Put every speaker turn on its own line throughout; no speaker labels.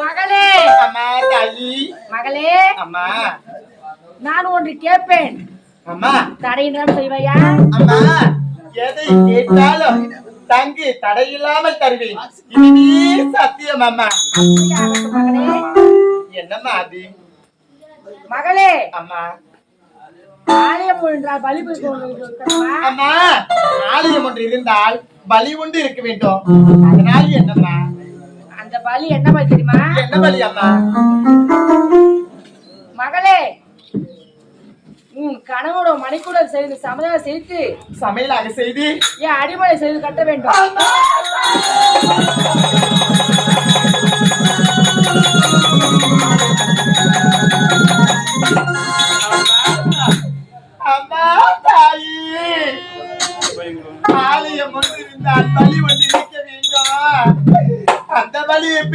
மகளே!
அம்மா
மகளே!
அம்மா.
நான் ஒன்று கேட்பேன்.
அம்மா.
தடையினால் செய்வையா?
அம்மா எதை கேட்டாலும் தங்கி தடையில்லாமல் தருவேன். சத்தியம் அம்மா என்னம்மா அது?
மகளே!
அம்மா.
ஆலயம் என்றால் பலி
அம்மா ஆலயம் ஒன்று இருந்தால் பலி உண்டு இருக்க வேண்டும். அதனால் என்னம்மா?
அந்த பலி என்ன பலி தெரியுமா?
என்ன பலி அம்மா?
மகளே உன் கணவனோட மணிக்கூடல் செய்து சமுதாயம் செய்து
சமையலாக செய்து
என் அடிமனை செய்து கட்ட வேண்டும்.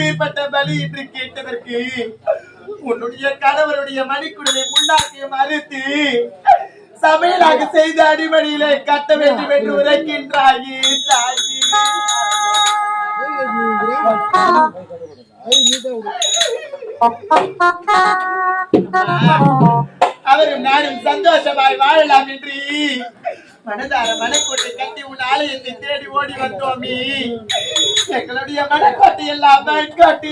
இப்படிப்பட்ட பலி என்று கேட்டதற்கு உன்னுடைய கணவருடைய மணிக்குடலை முன்னாக்கிய மறுத்து சமையலாக செய்த அடிமடியிலே கட்ட வேண்டும் என்று உரைக்கின்றாயே தாயி. அவரும் நானும் சந்தோஷமாய் வாழலாம் என்று மனதார மனக்கோட்டை கட்டி உன் ஆலயத்தை தேடி ஓடி வந்தோமே. எங்களுடைய மனக்கோட்டை எல்லாம் மண்கோட்டை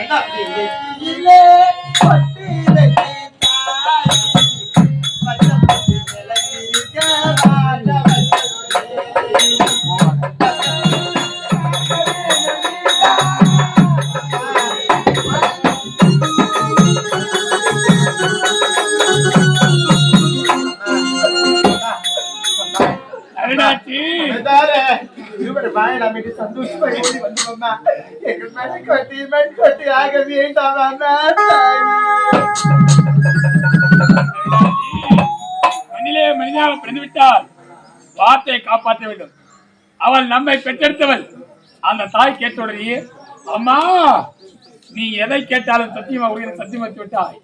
அருணாச்சி
சந்தோஷமாக மண்கோட்டை ஆக வேண்டாம்
மண்ணிலே மனிதாக பிறந்து விட்டால் வார்த்தையை காப்பாற்ற வேண்டும். அவள் நம்மை பெற்றெடுத்தவள். அந்த தாய் கேட்ட உடனே அம்மா நீ எதை கேட்டாலும் சத்தியமா உயிரை சத்தியம் விட்டாய்.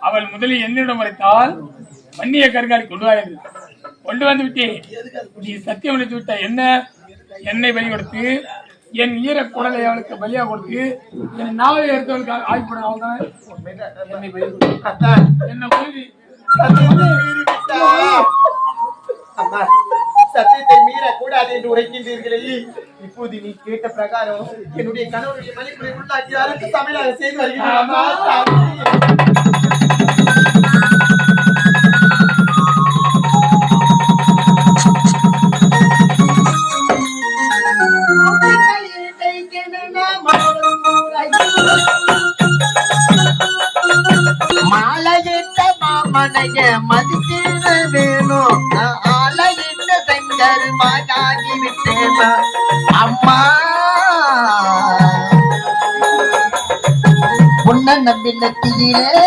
அவள் முதலில் என்னிடம் வரைத்தால் வன்னிய கருங்காலி கொண்டு வா. கொண்டு வந்து விட்டேன் நீ சத்தியம் அளித்து விட்ட என்ன? என்னை பலி கொடுத்து என் ஈர குடலை அவளுக்கு பலியா கொடுத்து என் நாவை எடுத்தவளுக்கு ஆய்வுப்பட அவள் தான் என்னை பலி கொடுத்து என்ன உறுதி
சத்தியத்தை மீறக்கூடாது என்று உரைக்கின்றீர்களே. இப்போது நீ கேட்ட பிரகாரம் என்னுடைய கணவனுடைய மணிக்குறை உள்ளாக்கி அரசு தமிழாக செய்து வருகிறேன்.
மாமனைய மதிக்கிற வேணும் நான் ஆலையிட்ட செங்கர் விட்டேன் அம்மா. உன்ன நம்பி நத்தியிலே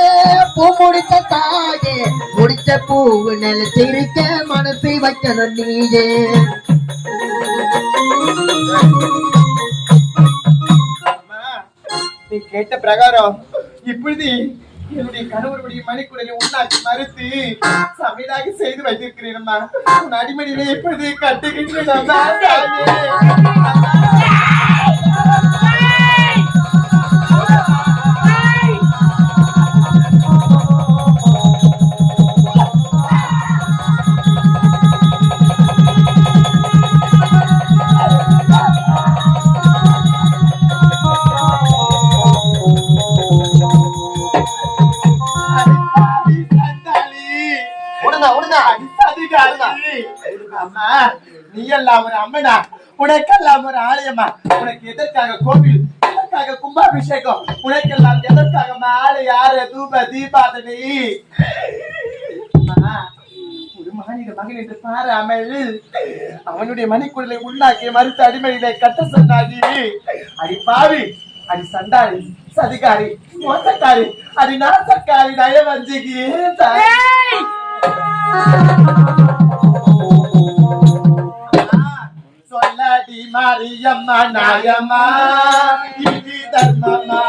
பூ முடித்த தாயே முடிச்ச பூவு நிலத்திருக்க மனசை வைக்கணும் நீயே.
நீ கேட்ட பிரகாரம் இப்பொழுது என்னுடைய கணவருடைய மணிக்குடலை உண்டாக்கி மறுத்து சமையலாக செய்து வைத்திருக்கிறேன் அம்மா உன் அடிமடியிலே இப்பொழுது கட்டுகின்றேன். அம்மா நீ எல்லாம் ஒரு அம்மனா? உனக்கெல்லாம் ஒரு ஆலயமா? உனக்கு எதற்காக கோவில்? எதற்காக கும்பாபிஷேகம்? உனக்கெல்லாம் எதற்காக மாலை யாரு தூப தீபாதனை? ஒரு மாநில மகன் என்று பாராமல் அவனுடைய மணிக்குடலை உள்ளாக்கிய மறுத்த அடிமையிலே கட்ட சொன்னாகி அடி பாவி அடி சண்டாளி சதிகாரி மோசக்காரி அடி நாசக்காரி நயவஞ்சிகி சொல்லடி மாரியம்மா நாயம்மா இது தர்மம்மா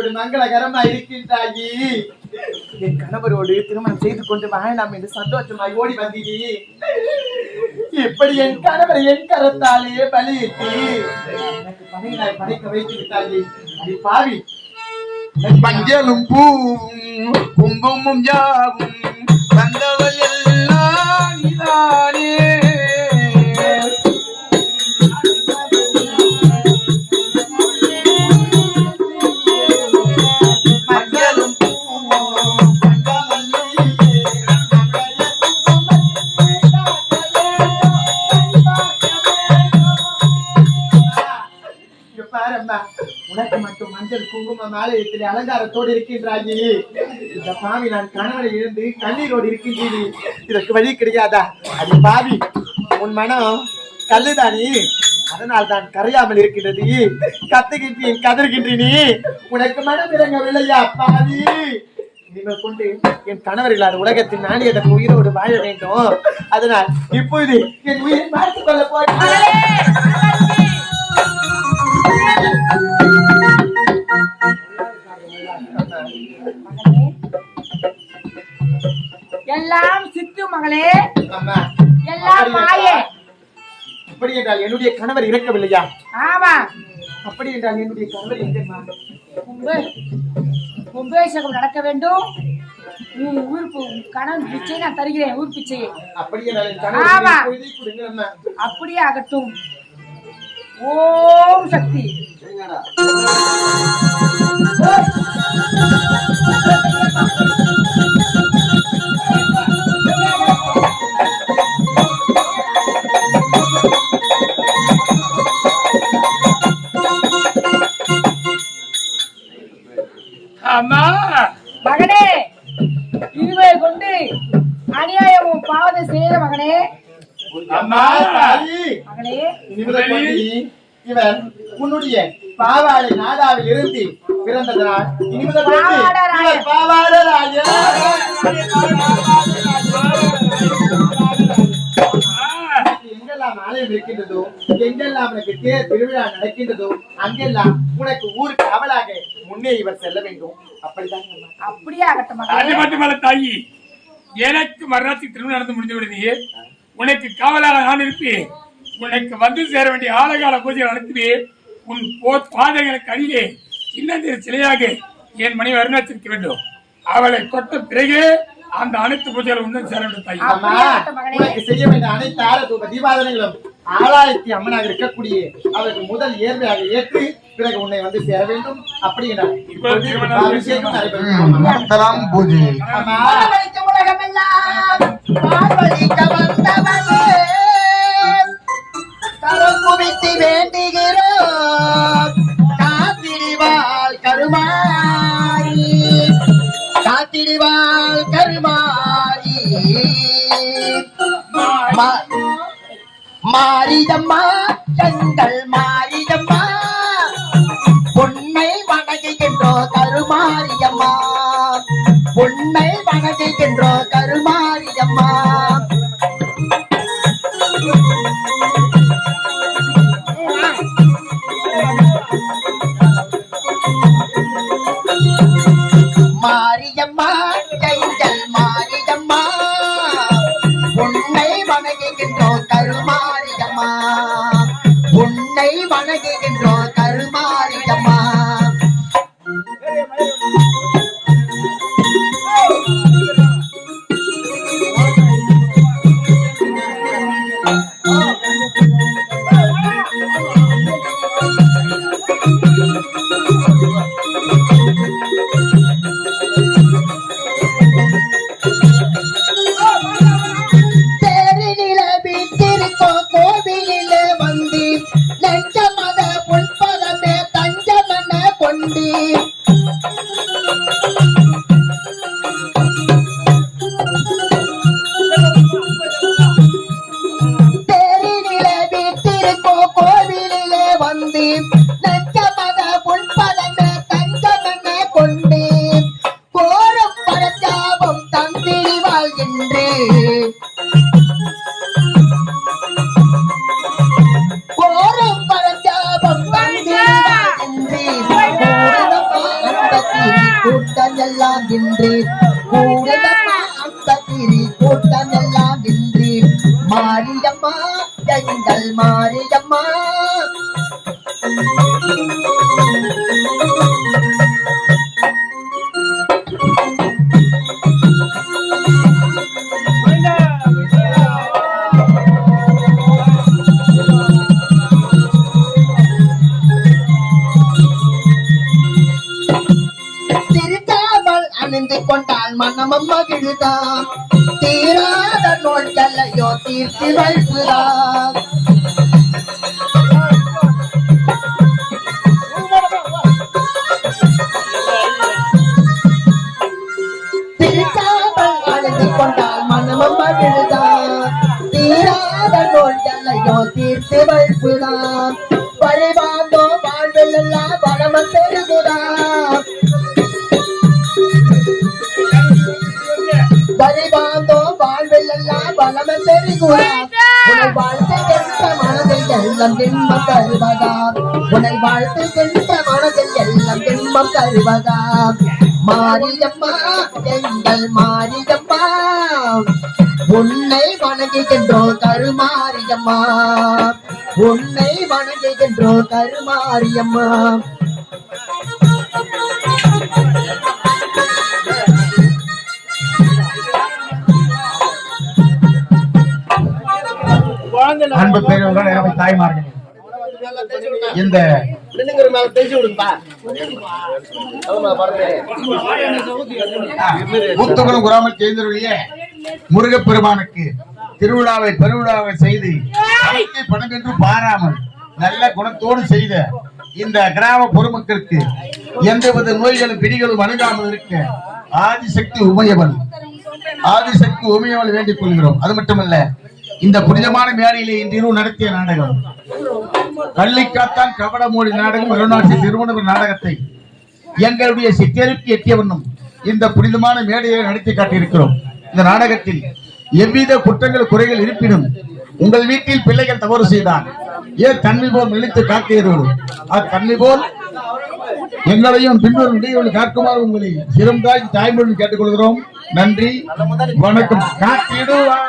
குங்குமத்தோடு மங்களகரமா இருக்கின்றாயி. என் கணவரோடு திருமணம் செய்து கொண்டு வாழலாம் என்று சந்தோஷமாய் ஓடி வந்தீ இப்படி என் கணவரை என் கரத்தாலே பலியிட்டு எனக்கு பணியினாய் படைக்க வைத்து விட்டாயி. அது பாவி.
மஞ்சளும் பூவும் குங்குமம் யாவும் வந்தவள்
குங்கும மாலையத்தில் அலங்காரத்தோடு இருக்கின்றாயி இந்த பாவி நான் கணவனை இழந்து கண்ணீரோடு இருக்கின்றீ இதற்கு வழி கிடையாதா? அது பாவி உன் மனம் கல்லுதானி அதனால் தான் கரையாமல் இருக்கின்றது கத்துகின்றேன் கதறுகின்றீ உனக்கு மனம் இறங்கவில்லையா பாவி? நீங்கள் கொண்டு என் கணவர் இல்லாத உலகத்தில் நான் எனக்கு உயிரோடு வாழ வேண்டும். அதனால் இப்பொழுது என் உயிரை பார்த்துக் கொள்ள போகிறேன்
எல்லாம் சித்து மகளே. எல்லாம் மாயே
அப்படி என்றால் என்னுடைய கணவர் இறக்கவில்லையா?
ஆமா.
அப்படி என்றால் என்னுடைய கணவர் எங்கம்மா?
கும்பு கும்பேசகம் நடக்க வேண்டும். உன் ஊர் கணவன் பிச்சை
இவரை உன்னுடைய பாவாடை நாடாவில் இருந்து பிறந்ததனால் இனிமுதல். எங்கெல்லாம் ஆலயம் இருக்கின்றதோ எங்கெல்லாம் உனக்கு தேர் திருவிழா நடக்கின்றதோ அங்கெல்லாம் உனக்கு ஊருக்கு அவளாக முன்னே இவர் செல்ல வேண்டும். அப்படிதான் அம்மா.
அப்படியே ஆகட்டும்
தாயி எனக்கு மறுநாள் திருமணம் நடந்து விடுது. உனக்கு காவலாக நான் இருப்பேன். உனக்கு வந்து சேர வேண்டிய ஆலகால பூஜை நடத்துவேன் உன் போ- பாதைகளுக்கு அடியிலே சின்னந்திர சிலையாக என் மனைவி அருணாச்சிருக்க வேண்டும். அவளை தொட்ட பிறகு அந்த அனைத்து பூஜைகளும் உடன் சேர வேண்டும் தாயி.
செய்ய வேண்டிய அனைத்து ஆரத்தூப தீபாவளிகளும் ஆலாயத்தி அம்மனாக இருக்கக்கூடிய அவருக்கு முதல் ஏர்வையாக ஏற்று பிறகு உன்னை வந்து சேர வேண்டும். அப்படி என இப்பொழுது அபிஷேகம் நடைபெறும்
மத்தலாம் பூஜை.
கரம் வேண்டுகிறோம். காத்திடுவாள் கருமாரி காத்திடுவாள் கருமாரி மாரிதம்மா செந்தல்மா. நஞ்சமத பொன்பதன தஞ்சமன கொண்டு கோரும் பரஞ்சாபம் தந்திடுவாள் என்று. கோரும் பரஞ்சாபம் தந்திடுவாள் என்று. கூட்டம் எல்லாம் என்று கூட்டம் எல்லாம் என்று மாரியம்மா எங்கள் மாரியம்மா. கொண்டால் மனமும் மகிழ்தான் தீராத நோய்களையோ தீர்த்து வைப்புதான் திருத்தாமல் அணிந்து கொண்டால் மனமும் மகிழ்தான் தீராத நோய்களையோ தீர்த்து வைப்புதான் பழிவாந்தோ வாழ்வில் எல்லாம் வளம பெருகுவார் வாழ்த்துகின்ற மனதில் எல்லாம் இன்பம் தருவதாம் உன்னை வாழ்த்துகின்ற மனதில் எல்லாம் இன்பம் தருவதாம் மாரியம்மா எங்கள் மாரியம்மா உன்னை வணங்குகின்றோ கருமாரியம்மா. உன்னை வணங்குகின்றோ கருமாரியம்மா.
அன்பு பெரியவர்கள் இறமை தாய்மார்கள். இந்த
மேல பேசி விடுங்கப்பா
ஊத்துக்குளம் கிராம சேர்ந்தவர்களே முருகப்பெருமானுக்கு திருவிழாவை பெருவிழாவை செய்து பணம் என்று பாராமல் நல்ல குணத்தோடு செய்த இந்த கிராம பொதுமக்களுக்கு எந்தவித நோய்களும் பிடிகளும் அணுகாமல் இருக்க ஆதிசக்தி உமையவன் ஆதிசக்தி உமையவன் வேண்டிக் கொள்கிறோம். அது மட்டுமல்ல இந்த புனிதமான மேடையிலே இன்றிரவு நடத்திய நாடகம். கள்ளிக்காத்தான் கபட மொழி நாடகம் அருணாட்சி திருமணம் நாடகத்தை எங்களுடைய சித்தருக்கு எட்டியவனும் இந்த புனிதமான மேடையை நடத்தி காட்டியிருக்கிறோம். இந்த நாடகத்தில் எவ்வித குற்றங்கள் குறைகள் இருப்பினும் உங்கள் வீட்டில் பிள்ளைகள் தவறு செய்தால் ஏன் தன்மை போல் நினைத்து காத்தீர்கள் அத்தன்மை போல் எங்களையும் பின்வரும் இடைவெளி காக்குமாறு உங்களை சிறந்தாய் தாய்மொழி கேட்டுக்கொள்கிறோம். நன்றி. வணக்கம். காத்திடுவாள்